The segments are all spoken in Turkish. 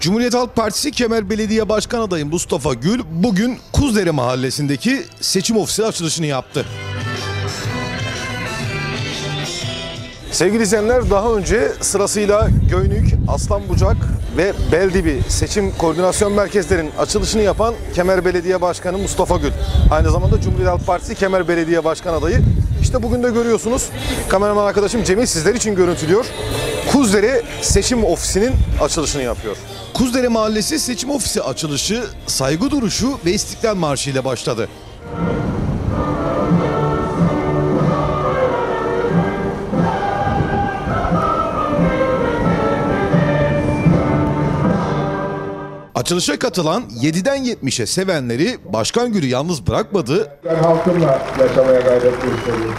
Cumhuriyet Halk Partisi Kemer Belediye Başkan Adayı Mustafa Gül bugün Kuzdere Mahallesi'ndeki seçim ofisi açılışını yaptı. Sevgili izleyenler daha önce sırasıyla Göynük, Aslanbucak ve Beldibi seçim koordinasyon merkezlerinin açılışını yapan Kemer Belediye Başkanı Mustafa Gül. Aynı zamanda Cumhuriyet Halk Partisi Kemer Belediye Başkan adayı. İşte bugün de görüyorsunuz kameraman arkadaşım Cemil sizler için görüntülüyor. Kuzdere seçim ofisinin açılışını yapıyor. Kuzdere Mahallesi seçim ofisi açılışı saygı duruşu ve istiklal marşı ile başladı. Açılışa katılan 7'den 70'e sevenleri Başkan Gül'ü yalnız bırakmadı. Ben halkımla yaşamaya gayret gösteriyorum.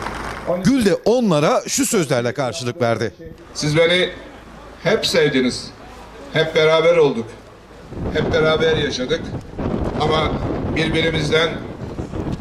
Gül de onlara şu sözlerle karşılık verdi. Siz beni hep sevdiniz. Hep beraber olduk. Hep beraber yaşadık. Ama birbirimizden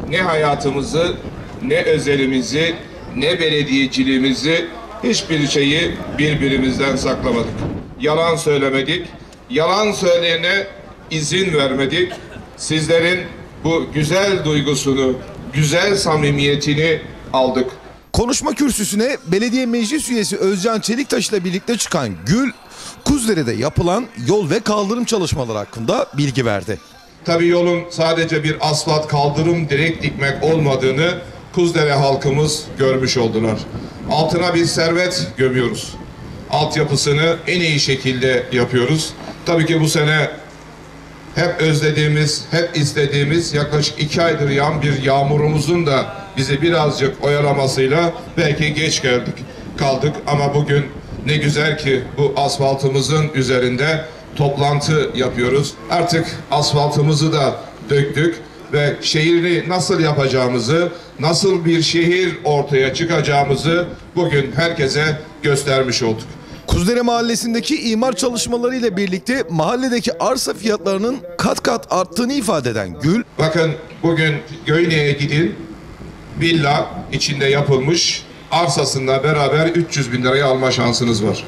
ne hayatımızı, ne özelimizi, ne belediyeciliğimizi hiçbir şeyi birbirimizden saklamadık. Yalan söylemedik. Yalan söyleyene izin vermedik. Sizlerin bu güzel duygusunu, güzel samimiyetini aldık. Konuşma kürsüsüne belediye meclis üyesi Özcan Çeliktaş ile birlikte çıkan Gül, Kuzdere'de yapılan yol ve kaldırım çalışmaları hakkında bilgi verdi. Tabii yolun sadece bir asfalt kaldırım direkt dikmek olmadığını Kuzdere halkımız görmüş oldular. Altına bir servet gömüyoruz. Altyapısını en iyi şekilde yapıyoruz. Tabii ki bu sene hep özlediğimiz, hep istediğimiz yaklaşık iki aydır yağan bir yağmurumuzun da bizi birazcık oyalamasıyla belki geç geldik, kaldık. Ama bugün ne güzel ki bu asfaltımızın üzerinde toplantı yapıyoruz. Artık asfaltımızı da döktük ve şehri nasıl yapacağımızı, nasıl bir şehir ortaya çıkacağımızı bugün herkese göstermiş olduk. Kuzdere Mahallesi'ndeki imar çalışmaları ile birlikte mahalledeki arsa fiyatlarının kat kat arttığını ifade eden Gül, Bakın bugün Göynek'e gidin. Villa içinde yapılmış arsasında beraber 300 bin liraya alma şansınız var.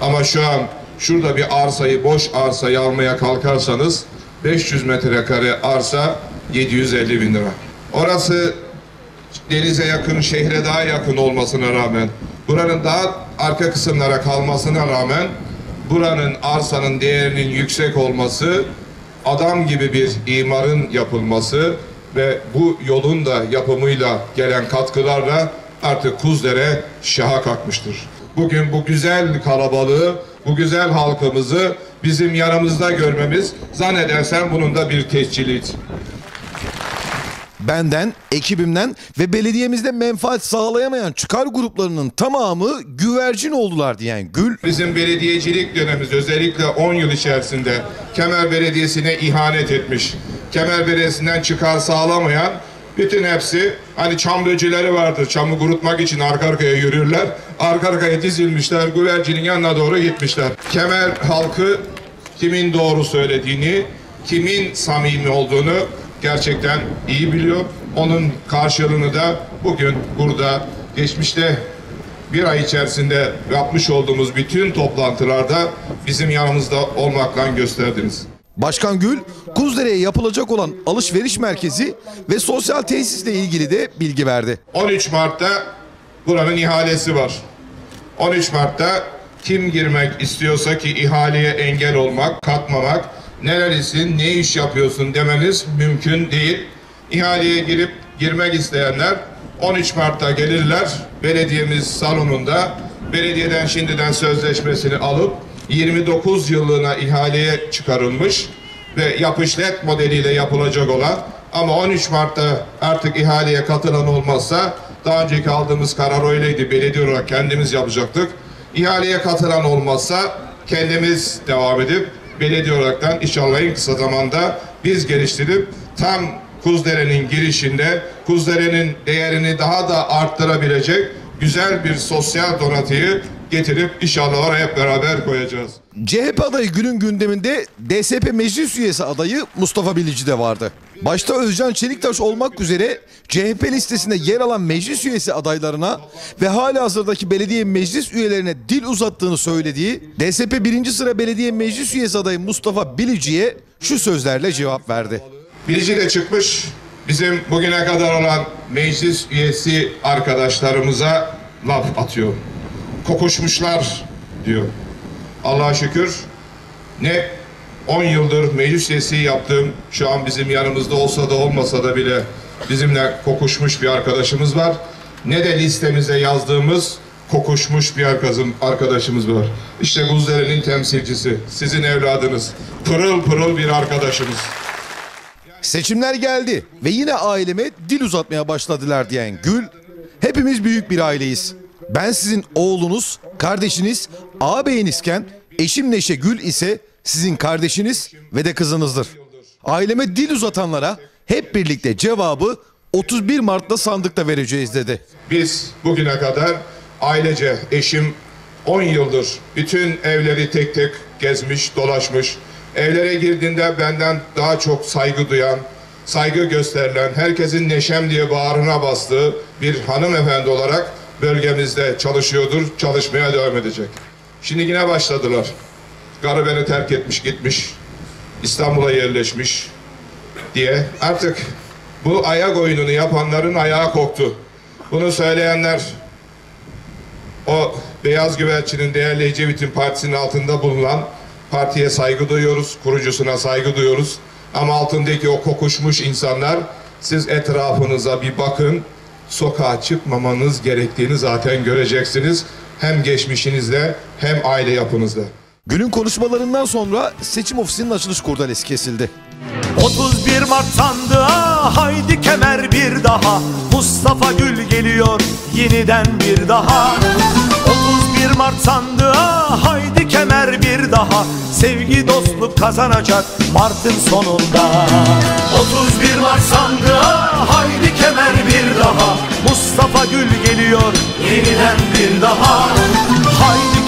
Ama şu an şurada bir arsayı boş arsayı almaya kalkarsanız 500 metrekare arsa 750 bin lira. Orası denize yakın, şehre daha yakın olmasına rağmen, buranın daha arka kısımlara kalmasına rağmen, buranın arsanın değerinin yüksek olması, adam gibi bir imarın yapılması ve bu yolun da yapımıyla gelen katkılarla artık Kuzdere şaha kalkmıştır. Bugün bu güzel kalabalığı, bu güzel halkımızı bizim yanımızda görmemiz zannedersem bunun da bir tesciliydi. benden, ekibimden ve belediyemizde menfaat sağlayamayan çıkar gruplarının tamamı güvercin oldular diyen Gül, Bizim belediyecilik dönemimiz özellikle 10 yıl içerisinde Kemer Belediyesi'ne ihanet etmiş. Kemer Belediyesi'nden çıkar sağlamayan bütün hepsi hani çam böcüleri vardır. Çamı kurutmak için arka arkaya yürürler. Arka arkaya dizilmişler. Güvercinin yanına doğru gitmişler. Kemer halkı kimin doğru söylediğini, kimin samimi olduğunu gerçekten iyi biliyor. Onun karşılığını da bugün burada geçmişte bir ay içerisinde yapmış olduğumuz bütün toplantılarda bizim yanımızda olmakla gösterdiniz. Başkan Gül, Kuzdere'ye yapılacak olan alışveriş merkezi ve sosyal tesisle ilgili de bilgi verdi. 13 Mart'ta buranın ihalesi var. 13 Mart'ta kim girmek istiyorsa ki ihaleye engel olmak, katmamak, nerelisin, ne iş yapıyorsun demeniz mümkün değil. İhaleye girip girmek isteyenler 13 Mart'ta gelirler belediyemiz salonunda belediyeden şimdiden sözleşmesini alıp 29 yıllığına ihaleye çıkarılmış ve yapışlet modeliyle yapılacak olan ama 13 Mart'ta artık ihaleye katılan olmazsa daha önceki aldığımız karar öyleydi. Belediye olarak kendimiz yapacaktık. İhaleye katılan olmazsa kendimiz devam edip belediye olaraktan inşallah en kısa zamanda biz geliştirip tam Kuzdere'nin girişinde Kuzdere'nin değerini daha da arttırabilecek güzel bir sosyal donatıyı getirip inşallah oraya hep beraber koyacağız. CHP adayı günün gündeminde DSP meclis üyesi adayı Mustafa Bilici de vardı. Başta Özcan Çeliktaş olmak üzere CHP listesinde yer alan meclis üyesi adaylarına ve hala hazırdaki belediye meclis üyelerine dil uzattığını söylediği DSP 1. sıra belediye meclis üyesi adayı Mustafa Bilici'ye şu sözlerle cevap verdi. Bilici de çıkmış bizim bugüne kadar olan meclis üyesi arkadaşlarımıza laf atıyor. Kokuşmuşlar diyor. Allah'a şükür ne 10 yıldır meclis üyesi yaptığım şu an bizim yanımızda olsa da olmasa da bile bizimle kokuşmuş bir arkadaşımız var. Ne de listemize yazdığımız kokuşmuş bir arkadaşım- arkadaşımız var. İşte Guzdere'nin temsilcisi, sizin evladınız, pırıl pırıl bir arkadaşımız. Seçimler geldi ve yine aileme dil uzatmaya başladılar diyen Gül, hepimiz büyük bir aileyiz. Ben sizin oğlunuz, kardeşiniz, ağabeyinizken eşim Neşe Gül ise sizin kardeşiniz ve de kızınızdır. Aileme dil uzatanlara hep birlikte cevabı 31 Mart'ta sandıkta vereceğiz dedi. Biz bugüne kadar ailece eşim 10 yıldır bütün evleri tek tek gezmiş, dolaşmış. Evlere girdiğinde benden daha çok saygı duyan, saygı gösterilen, herkesin neşem diye bağrına bastığı bir hanımefendi olarak bölgemizde çalışıyordur, çalışmaya devam edecek. Şimdi yine başladılar. Karı beni terk etmiş gitmiş, İstanbul'a yerleşmiş diye. Artık bu ayak oyununu yapanların ayağı koktu. Bunu söyleyenler o beyaz güvercinin değerli Ecevit'in partisinin altında bulunan partiye saygı duyuyoruz, kurucusuna saygı duyuyoruz. Ama altındaki o kokuşmuş insanlar siz etrafınıza bir bakın. Sokağa çıkmamanız gerektiğini zaten göreceksiniz. Hem geçmişinizle hem aile yapınızla. Gül'ün konuşmalarından sonra seçim ofisinin açılış kurdalesi kesildi. 31 Mart sandığa haydi kemer bir daha Mustafa Gül geliyor yeniden bir daha 31 Mart sandığa haydi kemer bir daha Sevgi dostluk kazanacak Mart'ın sonunda 31 Mart sandığa haydi bir daha Mustafa Gül geliyor. Yeniden bir daha. Haydi